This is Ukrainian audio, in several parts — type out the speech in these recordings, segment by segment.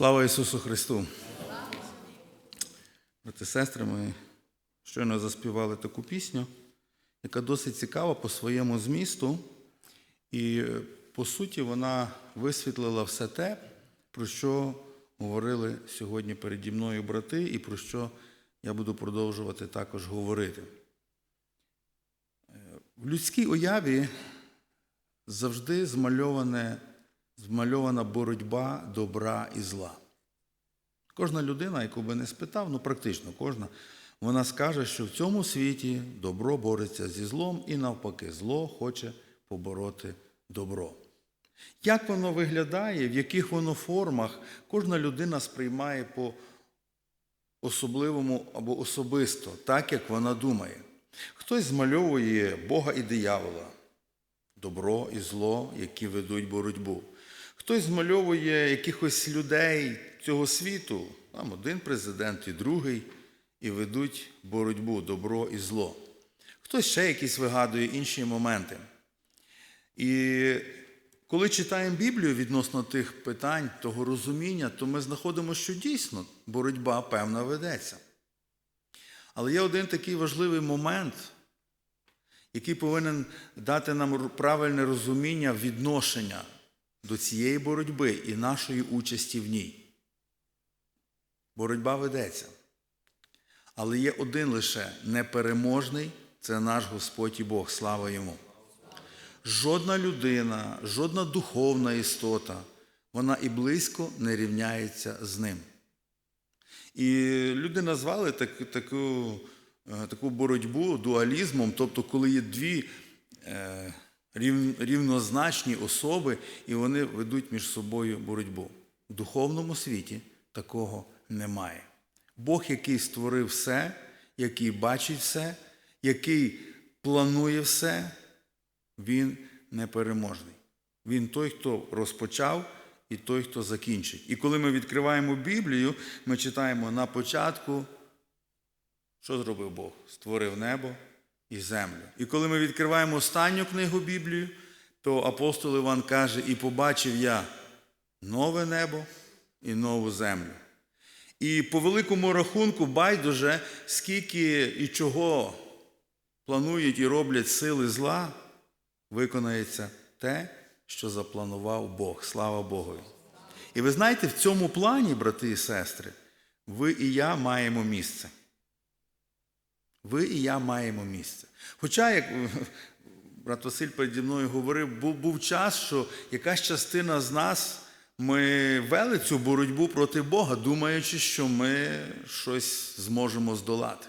Слава Ісусу Христу! Брати сестри, ми щойно заспівали таку пісню, яка досить цікава по своєму змісту, і по суті вона висвітлила все те, про що говорили сьогодні переді мною брати, і про що я буду продовжувати також говорити. Е, В людській уяві завжди змальоване, змальована боротьба добра і зла. Кожна людина, яку би не спитав, ну практично кожна, вона скаже, що в цьому світі добро бореться зі злом і навпаки, зло хоче побороти добро. Як воно виглядає, в яких воно формах, кожна людина сприймає по особливому або особисто, так як вона думає. Хтось змальовує Бога і диявола, добро і зло, які ведуть боротьбу. Хтось змальовує якихось людей цього світу, там один президент і другий, і ведуть боротьбу, добро і зло. Хтось ще якісь вигадує інші моменти. І коли читаємо Біблію відносно тих питань, того розуміння, то ми знаходимо, що дійсно боротьба певна ведеться. Але є один такий важливий момент, який повинен дати нам правильне розуміння відношення до цієї боротьби і нашої участі в ній. Боротьба ведеться. Але є один лише непереможний це наш Господь і Бог, слава йому. Жодна людина, жодна духовна істота, вона і близько не рівняється з ним. І люди назвали так, таку, е, таку боротьбу дуалізмом, тобто, коли є дві е, рівнозначні особи, і вони ведуть між собою боротьбу. В духовному світі такого немає. Бог, який створив все, який бачить все, який планує все, він непереможний. Він той, хто розпочав, і той, хто закінчить. І коли ми відкриваємо Біблію, ми читаємо на початку, що зробив Бог? Створив небо і землю. І коли ми відкриваємо останню книгу Біблію, то апостол Іван каже: І побачив я нове небо і нову землю. І по великому рахунку, байдуже, скільки і чого планують і роблять сили зла, виконається те, що запланував Бог. Слава Богу. І ви знаєте, в цьому плані, брати і сестри, ви і я маємо місце. Ви і я маємо місце. Хоча, як брат Василь переді мною говорив, був, був час, що якась частина з нас ми вели цю боротьбу проти Бога, думаючи, що ми щось зможемо здолати.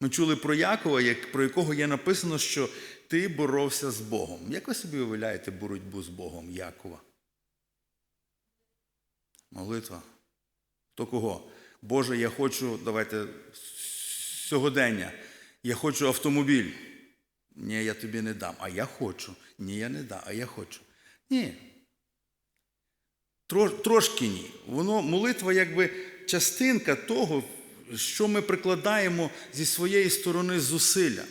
Ми чули про Якова, як, про якого є написано, що ти боровся з Богом. Як ви собі уявляєте боротьбу з Богом Якова? Молитва. Хто кого? Боже, я хочу, давайте сьогодення. Я хочу автомобіль. Ні, я тобі не дам. А я хочу. Ні, я не дам, а я хочу. Ні. Трошки ні. Воно молитва якби частинка того, що ми прикладаємо зі своєї сторони зусилля.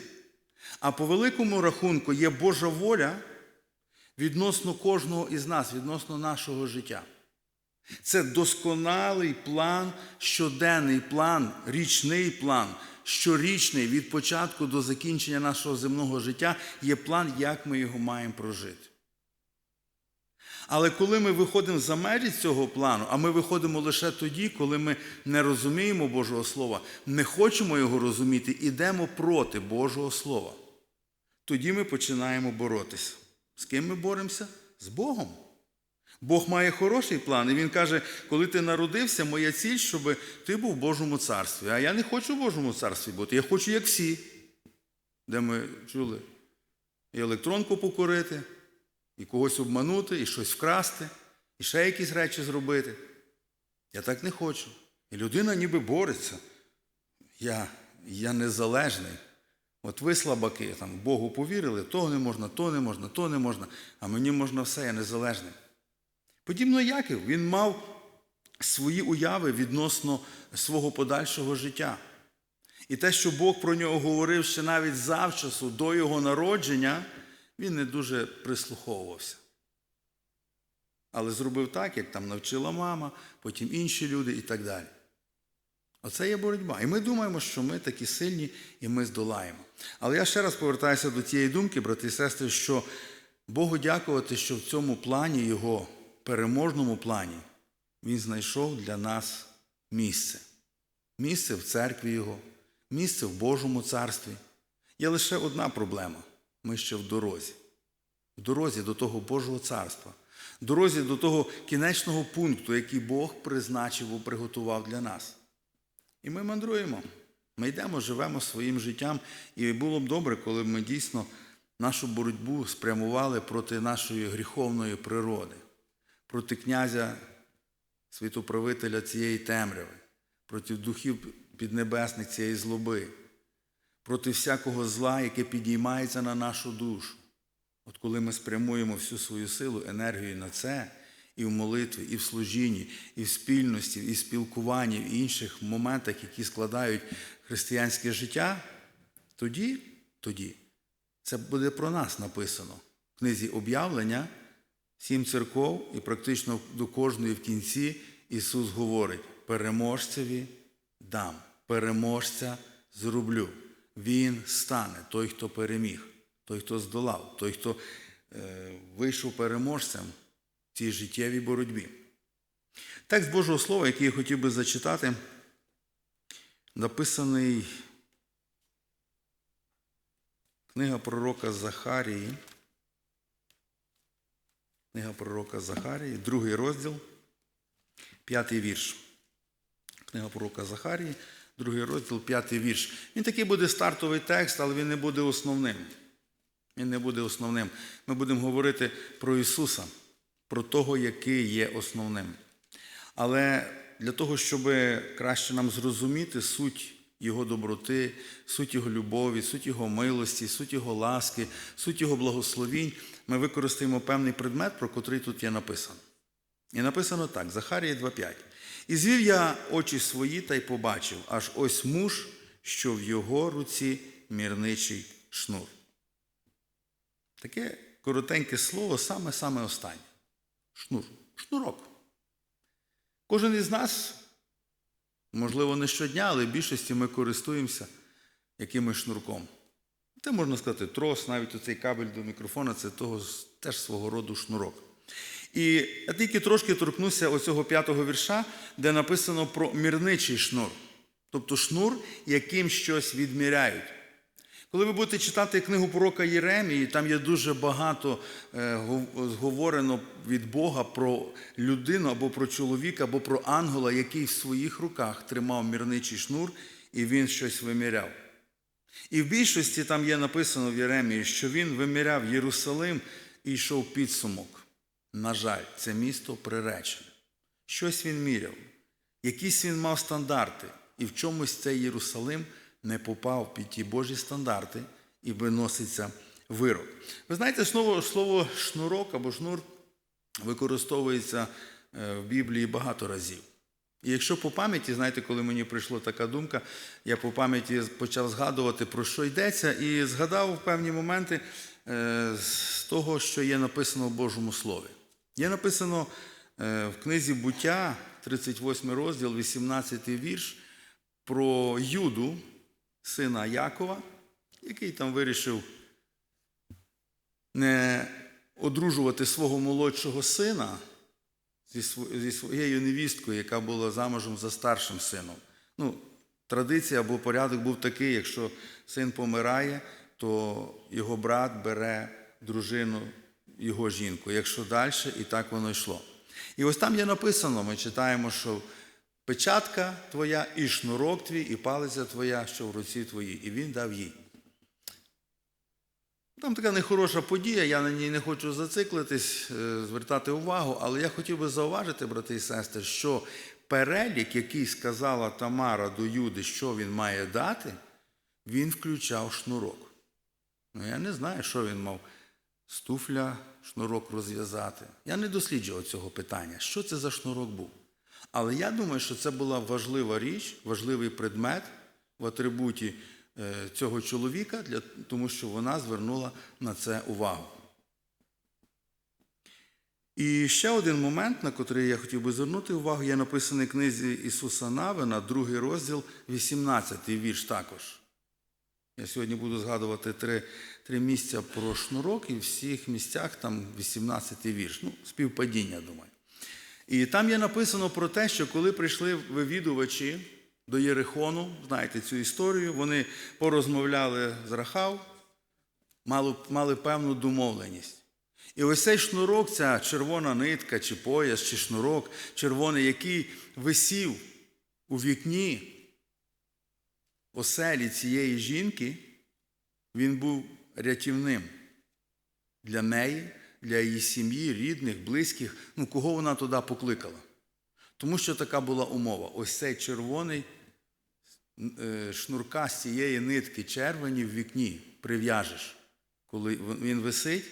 А по великому рахунку є Божа воля відносно кожного із нас, відносно нашого життя. Це досконалий план, щоденний план, річний план, щорічний від початку до закінчення нашого земного життя є план, як ми його маємо прожити. Але коли ми виходимо за межі цього плану, а ми виходимо лише тоді, коли ми не розуміємо Божого Слова, не хочемо його розуміти, ідемо проти Божого Слова, тоді ми починаємо боротися. З ким ми боремося? З Богом. Бог має хороший план, і Він каже, коли ти народився, моя ціль, щоб ти був в Божому царстві. А я не хочу в Божому царстві бути, я хочу, як всі, де ми чули, і електронку покорити, і когось обманути, і щось вкрасти, і ще якісь речі зробити. Я так не хочу. І людина ніби бореться. Я я незалежний. От ви слабаки, там, Богу повірили, того не можна, то не можна, то не можна, а мені можна все, я незалежний. Подібно Яків, він мав свої уяви відносно свого подальшого життя. І те, що Бог про нього говорив ще навіть завчасу, до його народження, він не дуже прислуховувався. але зробив так, як там навчила мама, потім інші люди і так далі. Оце є боротьба. І ми думаємо, що ми такі сильні і ми здолаємо. Але я ще раз повертаюся до тієї думки, брати і сестри, що Богу дякувати, що в цьому плані, його переможному плані, Він знайшов для нас місце. Місце в церкві Його, місце в Божому царстві. Є лише одна проблема ми ще в дорозі. В дорозі до того Божого царства, в дорозі до того кінечного пункту, який Бог призначив і приготував для нас. І ми мандруємо. Ми йдемо, живемо своїм життям, і було б добре, коли б ми дійсно нашу боротьбу спрямували проти нашої гріховної природи, проти князя, світоправителя цієї темряви, проти духів піднебесних цієї злоби, проти всякого зла, яке підіймається на нашу душу. От коли ми спрямуємо всю свою силу, енергію на це, і в молитві, і в служінні, і в спільності, і в спілкуванні, і в інших моментах, які складають християнське життя, тоді, тоді це буде про нас написано в книзі об'явлення, сім церков, і практично до кожної в кінці Ісус говорить: переможцеві дам, переможця зроблю. Він стане, той, хто переміг, той, хто здолав, той, хто е, вийшов переможцем в цій життєвій боротьбі. Текст Божого Слова, який я хотів би зачитати, написаний книга пророка Захарії. Книга пророка Захарії, другий розділ, п'ятий вірш. Книга пророка Захарії, другий розділ, п'ятий вірш. Він такий буде стартовий текст, але він не буде основним. Він не буде основним. Ми будемо говорити про Ісуса, про того, який є основним. Але для того, щоб краще нам зрозуміти суть Його доброти, суть Його любові, суть Його милості, суть Його ласки, суть Його благословінь, ми використаємо певний предмет, про котрий тут є написано. І написано так: Захарія 2,5. І звів я очі свої та й побачив, аж ось муж, що в його руці мірничий шнур. Таке коротеньке слово, саме-саме останнє. Шнур. Шнурок. Кожен із нас, можливо, не щодня, але в більшості ми користуємося якимось шнурком. Це можна сказати, трос, навіть оцей кабель до мікрофона це того теж свого роду шнурок. І я тільки трошки торкнуся оцього п'ятого вірша, де написано про мірничий шнур. Тобто шнур, яким щось відміряють. Коли ви будете читати книгу пророка Єремії, там є дуже багато е, зговорено від Бога про людину або про чоловіка, або про ангела, який в своїх руках тримав мірничий шнур, і він щось виміряв. І в більшості там є написано в Єремії, що він виміряв Єрусалим і йшов підсумок. На жаль, це місто приречене. Щось він міряв, якісь він мав стандарти, і в чомусь цей Єрусалим не попав під ті Божі стандарти і виноситься вирок. Ви знаєте, слово, слово шнурок або шнур використовується е, в Біблії багато разів. І якщо по пам'яті, знаєте, коли мені прийшла така думка, я по пам'яті почав згадувати, про що йдеться, і згадав в певні моменти е, з того, що є написано в Божому Слові. Є написано е, в книзі буття, 38 розділ, 18 вірш, про Юду, сина Якова, який там вирішив не одружувати свого молодшого сина зі своєю невісткою, яка була замужем за старшим сином. Ну, традиція або порядок був такий, якщо син помирає, то його брат бере дружину, його жінку. Якщо далі, і так воно йшло. І ось там є написано, ми читаємо, що печатка твоя, і шнурок твій, і палиця твоя, що в руці твоїй, і він дав їй. Там така нехороша подія, я на ній не хочу зациклитись, е, звертати увагу, але я хотів би зауважити, брати і сестри, що перелік, який сказала Тамара до Юди, що він має дати, він включав шнурок. Ну, я не знаю, що він мав з туфля шнурок розв'язати. Я не досліджував цього питання, що це за шнурок був. Але я думаю, що це була важлива річ, важливий предмет в атрибуті цього чоловіка, для, тому що вона звернула на це увагу. І ще один момент, на який я хотів би звернути увагу, є написаний в книзі Ісуса Навина, другий розділ, 18 вірш також. Я сьогодні буду згадувати три, три місця про шнурок, і в всіх місцях там 18 вірш. Ну, співпадіння, думаю. І там є написано про те, що коли прийшли вивідувачі до Єрихону, знаєте цю історію, вони порозмовляли з Рахав, мали, мали певну домовленість. І ось цей шнурок, ця червона нитка, чи пояс, чи шнурок червоний, який висів у вікні оселі цієї жінки, він був рятівним для неї, для її сім'ї, рідних, близьких, ну кого вона туди покликала. Тому що така була умова. Ось цей червоний е, шнурка з цієї нитки червоні в вікні прив'яжеш. Коли він висить,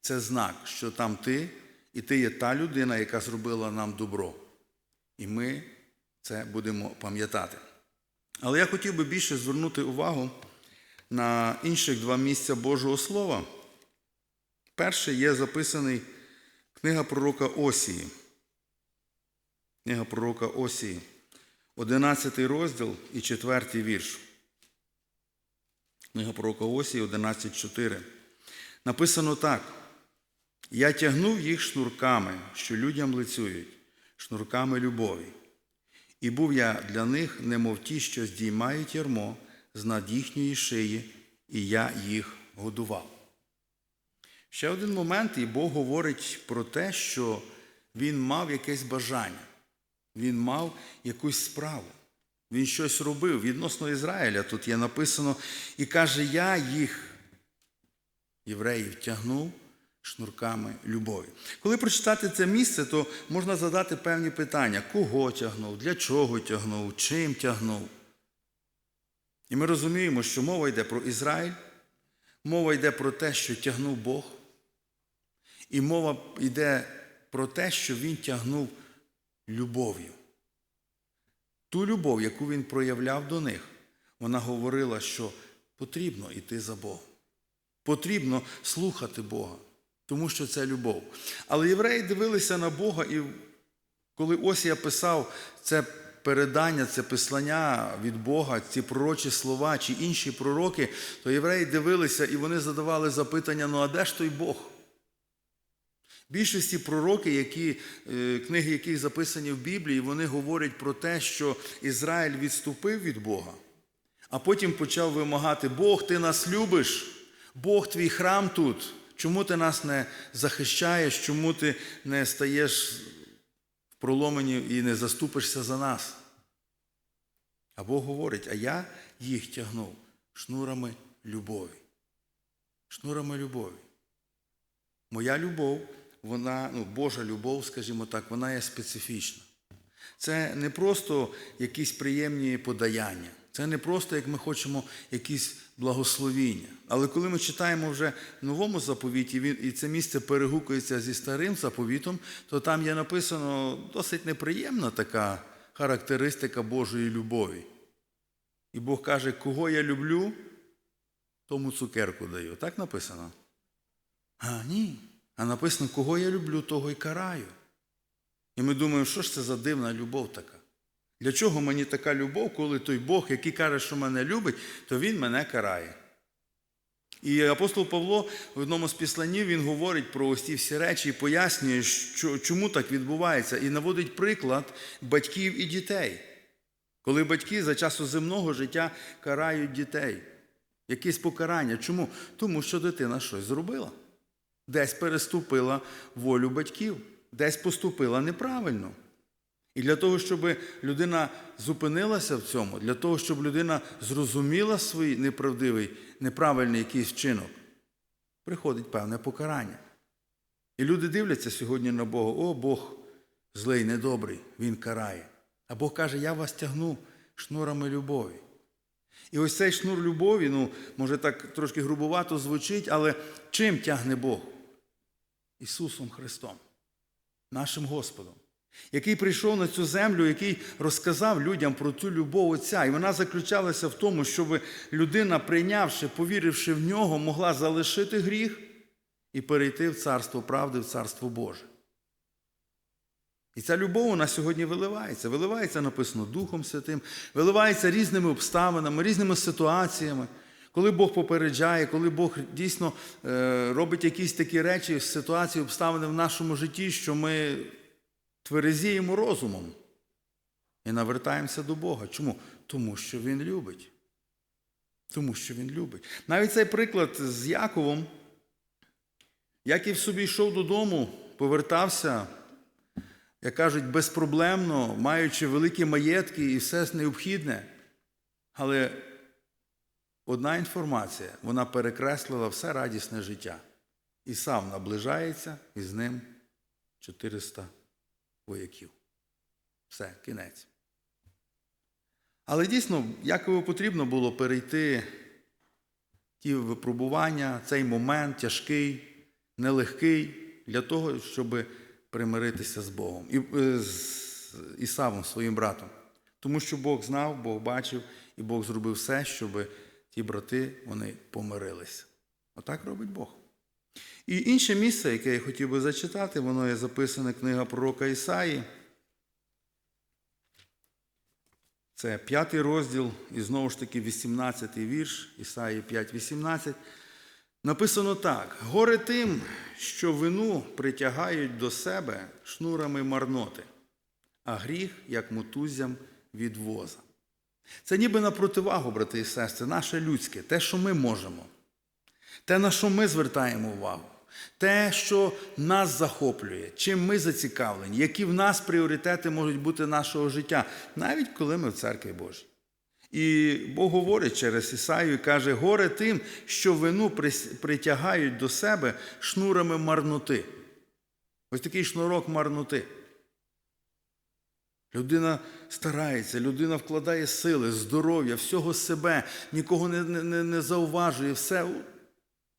це знак, що там ти, і ти є та людина, яка зробила нам добро. І ми це будемо пам'ятати. Але я хотів би більше звернути увагу на інших два місця Божого Слова. Перше є записаний книга пророка Осії. Книга пророка Осії, 11 розділ і 4 вірш. Книга пророка Осії 11.4. Написано так. Я тягнув їх шнурками, що людям лицюють, шнурками любові. І був я для них, немов ті, що здіймають ярмо з над їхньої шиї, і я їх годував. Ще один момент, і Бог говорить про те, що він мав якесь бажання, він мав якусь справу, він щось робив. Відносно Ізраїля. Тут є написано, і каже, я їх, євреїв, тягнув шнурками любові. Коли прочитати це місце, то можна задати певні питання: кого тягнув, для чого тягнув, чим тягнув. І ми розуміємо, що мова йде про Ізраїль, мова йде про те, що тягнув Бог, і мова йде про те, що Він тягнув любов'ю. Ту любов, яку він проявляв до них, вона говорила, що потрібно йти за Богом. Потрібно слухати Бога, тому що це любов. Але євреї дивилися на Бога, і коли Осія писав це передання, це послання від Бога, ці пророчі слова чи інші пророки, то євреї дивилися і вони задавали запитання: ну а де ж той Бог? Більшості пророки, які, е, книги яких записані в Біблії, вони говорять про те, що Ізраїль відступив від Бога, а потім почав вимагати: Бог, ти нас любиш, Бог твій храм тут. Чому ти нас не захищаєш, чому ти не стаєш в проломені і не заступишся за нас? А Бог говорить, а я їх тягнув шнурами любові. Шнурами любові. Моя любов, вона, ну, Божа любов, скажімо так, вона є специфічна. Це не просто якісь приємні подаяння, це не просто, як ми хочемо, якісь благословіння. Але коли ми читаємо вже в новому заповіті, і це місце перегукується зі старим заповітом, то там є написано досить неприємна така характеристика Божої любові. І Бог каже, кого я люблю, тому цукерку даю. Так написано? А ні. А написано, кого я люблю, того й караю. І ми думаємо, що ж це за дивна любов така? Для чого мені така любов, коли той Бог, який каже, що мене любить, то Він мене карає. І апостол Павло в одному з післанів він говорить про ось ці всі речі і пояснює, що, чому так відбувається, і наводить приклад батьків і дітей. Коли батьки за часу земного життя карають дітей. Якесь покарання. Чому? Тому що дитина щось зробила. Десь переступила волю батьків, десь поступила неправильно. І для того, щоб людина зупинилася в цьому, для того, щоб людина зрозуміла свій неправдивий, неправильний якийсь вчинок, приходить певне покарання. І люди дивляться сьогодні на Бога, о Бог злий, недобрий, Він карає. А Бог каже, я вас тягну шнурами любові. І ось цей шнур любові, ну, може так трошки грубувато звучить, але чим тягне Бог? Ісусом Христом, нашим Господом, який прийшов на цю землю, який розказав людям про цю любов Отця. І вона заключалася в тому, щоб людина, прийнявши, повіривши в нього, могла залишити гріх і перейти в царство правди, в царство Боже. І ця любов у нас сьогодні виливається. Виливається, написано Духом Святим, виливається різними обставинами, різними ситуаціями. Коли Бог попереджає, коли Бог дійсно е, робить якісь такі речі, ситуації, обставини в нашому житті, що ми тверезіємо розумом і навертаємося до Бога. Чому? Тому що Він любить. Тому що Він любить. Навіть цей приклад з Яковом, Яків собі йшов додому, повертався, як кажуть, безпроблемно, маючи великі маєтки і все необхідне. Але одна інформація, вона перекреслила все радісне життя. І сам наближається, і з ним 400 вояків. Все, кінець. Але дійсно, Якову потрібно було перейти ті випробування, цей момент тяжкий, нелегкий для того, щоб примиритися з Богом і е, з Ісавом, своїм братом. Тому що Бог знав, Бог бачив, і Бог зробив все, щоб ті брати вони помирилися. Отак робить Бог. І інше місце, яке я хотів би зачитати, воно є записане книга пророка Ісаї. Це п'ятий розділ, і знову ж таки 18-й вірш, Ісаї 5.18. Написано так: горе тим, що вину притягають до себе шнурами марноти, а гріх, як мотузям від воза. Це ніби на противагу, брати і сестри, наше людське, те, що ми можемо, те, на що ми звертаємо увагу, те, що нас захоплює, чим ми зацікавлені, які в нас пріоритети можуть бути нашого життя, навіть коли ми в церкві Божій. І Бог говорить через Ісаю і каже: горе тим, що вину притягають до себе шнурами марноти. Ось такий шнурок марноти. Людина старається, людина вкладає сили, здоров'я, всього себе, нікого не, не, не зауважує, все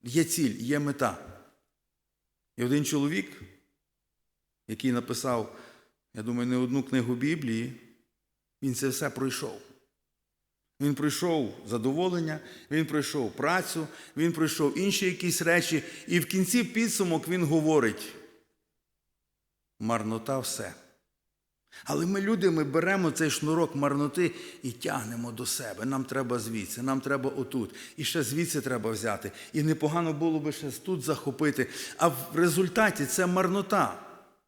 є ціль, є мета. І один чоловік, який написав, я думаю, не одну книгу Біблії, він це все пройшов. Він пройшов задоволення, він пройшов працю, він пройшов інші якісь речі, і в кінці підсумок він говорить: марнота все. Але ми, люди, ми беремо цей шнурок марноти і тягнемо до себе. Нам треба звідси, нам треба отут. І ще звідси треба взяти. І непогано було би ще тут захопити. А в результаті це марнота.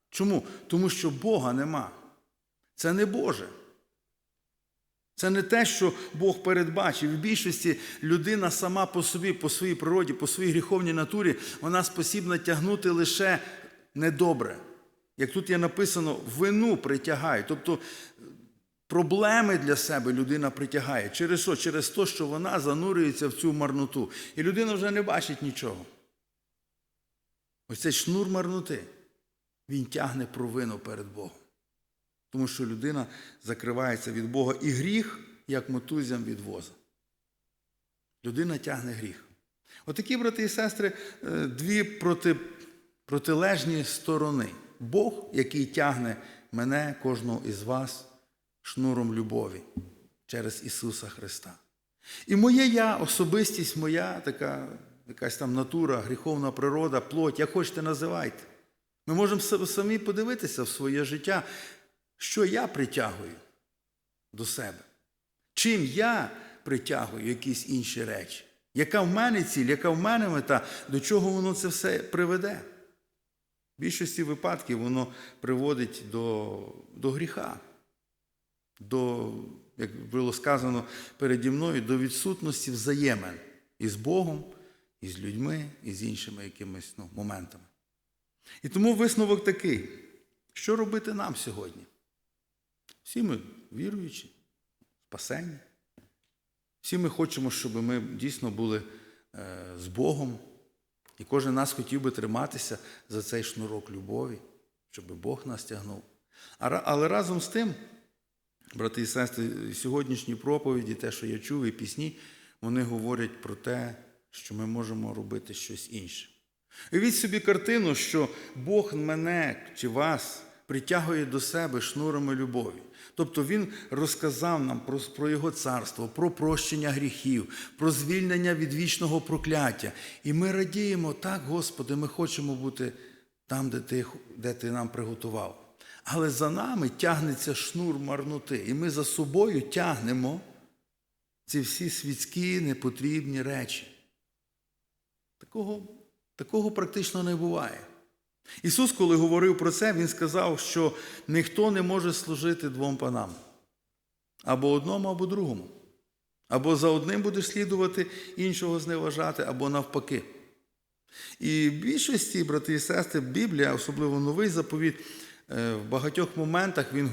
Чому? Тому що Бога нема. Це не Боже. Це не те, що Бог передбачив. В більшості людина сама по собі, по своїй природі, по своїй гріховній натурі, вона спосібна тягнути лише недобре. Як тут є написано, вину притягає. Тобто проблеми для себе людина притягає. Через що? Через те, що вона занурюється в цю марноту. І людина вже не бачить нічого. Ось цей шнур марноти. Він тягне провину перед Богом. Тому що людина закривається від Бога і гріх, як мотузям від воза. Людина тягне гріх. Отакі, брати і сестри, дві проти, протилежні сторони. Бог, який тягне мене, кожного із вас, шнуром любові через Ісуса Христа. І моє я, особистість моя, така якась там натура, гріховна природа, плоть, як хочете називайте. Ми можемо самі подивитися в своє життя, що я притягую до себе. Чим я притягую якісь інші речі? Яка в мене ціль, яка в мене мета, до чого воно це все приведе? Більшості випадків воно приводить до, до гріха, до, як було сказано переді мною, до відсутності взаємин із Богом, із людьми, і з іншими якимись ну, моментами. І тому висновок такий, що робити нам сьогодні? Всі ми віруючі, спасені. Всі ми хочемо, щоб ми дійсно були е, з Богом. І кожен нас хотів би триматися за цей шнурок любові, щоб Бог нас тягнув. Але разом з тим, брати і сестри, сьогоднішні проповіді, те, що я чув, і пісні, вони говорять про те, що ми можемо робити щось інше. Уявіть собі картину, що Бог мене чи вас притягує до себе шнурами любові. Тобто Він розказав нам про, про Його царство, про прощення гріхів, про звільнення від вічного прокляття. І ми радіємо, так, Господи, ми хочемо бути там, де Ти, де ти нам приготував. Але за нами тягнеться шнур марноти, і ми за собою тягнемо ці всі світські непотрібні речі. Такого, такого практично не буває. Ісус, коли говорив про це, Він сказав, що ніхто не може служити двом панам. Або одному, або другому. Або за одним будеш слідувати, іншого зневажати, або навпаки. І в більшості, брати і сестри, Біблія, особливо новий заповіт, е, в багатьох моментах він е,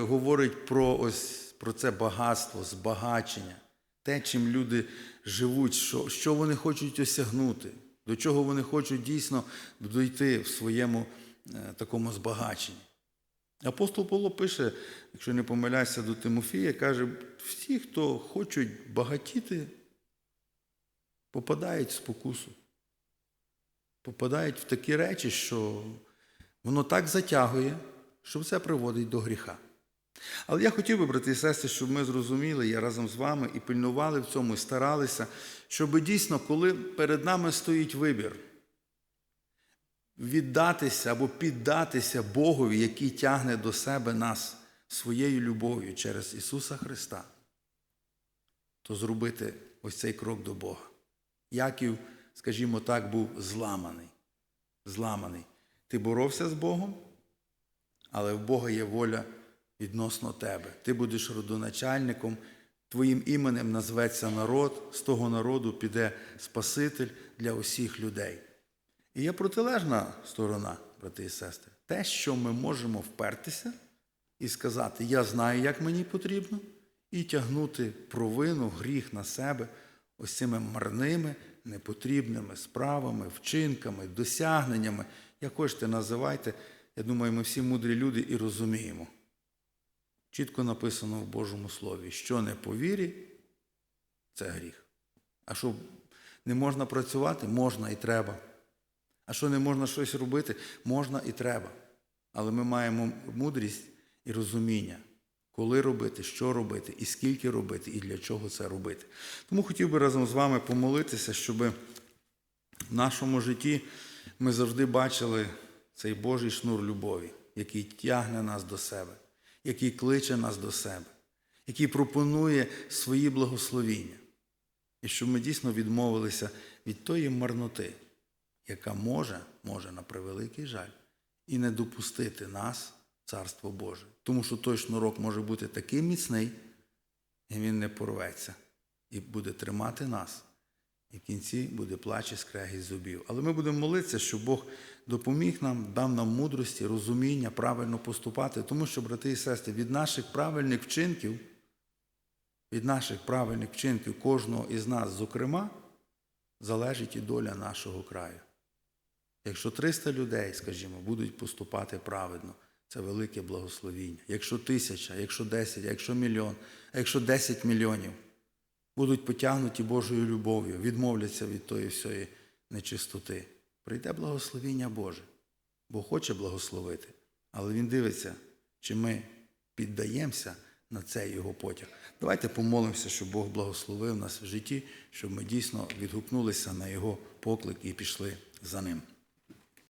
говорить про ось про це багатство, збагачення, те, чим люди живуть, що, що вони хочуть осягнути, до чого вони хочуть дійсно дійти в своєму е, такому збагаченні. Апостол Павло пише, якщо не помиляюся до Тимофія, каже: всі, хто хочуть багатіти, попадають в спокусу попадають в такі речі, що воно так затягує, що це приводить до гріха. Але я хотів би, брати і сестри, щоб ми зрозуміли, я разом з вами і пильнували в цьому, і старалися, щоб дійсно, коли перед нами стоїть вибір, віддатися або піддатися Богові, який тягне до себе нас своєю любов'ю через Ісуса Христа, то зробити ось цей крок до Бога. Яків, скажімо так, був зламаний. Зламаний. Ти боровся з Богом, але в Бога є воля відносно тебе. Ти будеш родоначальником, твоїм іменем назветься народ, з того народу піде Спаситель для усіх людей. І є протилежна сторона, брати і сестри, те, що ми можемо впертися і сказати, я знаю, як мені потрібно, і тягнути провину, гріх на себе ось цими марними, непотрібними справами, вчинками, досягненнями, як хочете називайте. Я думаю, ми всі мудрі люди і розуміємо. Чітко написано в Божому Слові, що не по вірі, це гріх. А що не можна працювати, можна і треба. А що не можна щось робити, можна і треба. Але ми маємо мудрість і розуміння, коли робити, що робити, і скільки робити, і для чого це робити. Тому хотів би разом з вами помолитися, щоб в нашому житті ми завжди бачили цей Божий шнур любові, який тягне нас до себе, який кличе нас до себе, який пропонує свої благословіння. І щоб ми дійсно відмовилися від тої марноти, яка може, може на превеликий жаль, і не допустити нас Царство Боже. Тому що той шнурок може бути такий міцний, і він не порветься, і буде тримати нас. І в кінці буде плач і скрегіт зубів. Але ми будемо молитися, щоб Бог допоміг нам, дав нам мудрості, розуміння, правильно поступати, тому що, брати і сестри, від наших правильних вчинків, від наших правильних вчинків кожного із нас, зокрема, залежить і доля нашого краю. Якщо 300 людей, скажімо, будуть поступати праведно, це велике благословіння. Якщо тисяча, якщо 10, якщо мільйон, якщо 10 мільйонів будуть потягнуті Божою любов'ю, відмовляться від тої всієї нечистоти, прийде благословіння Боже. бо хоче благословити, але Він дивиться, чи ми піддаємося на цей його потяг. Давайте помолимося, щоб Бог благословив нас в житті, щоб ми дійсно відгукнулися на Його поклик і пішли за ним.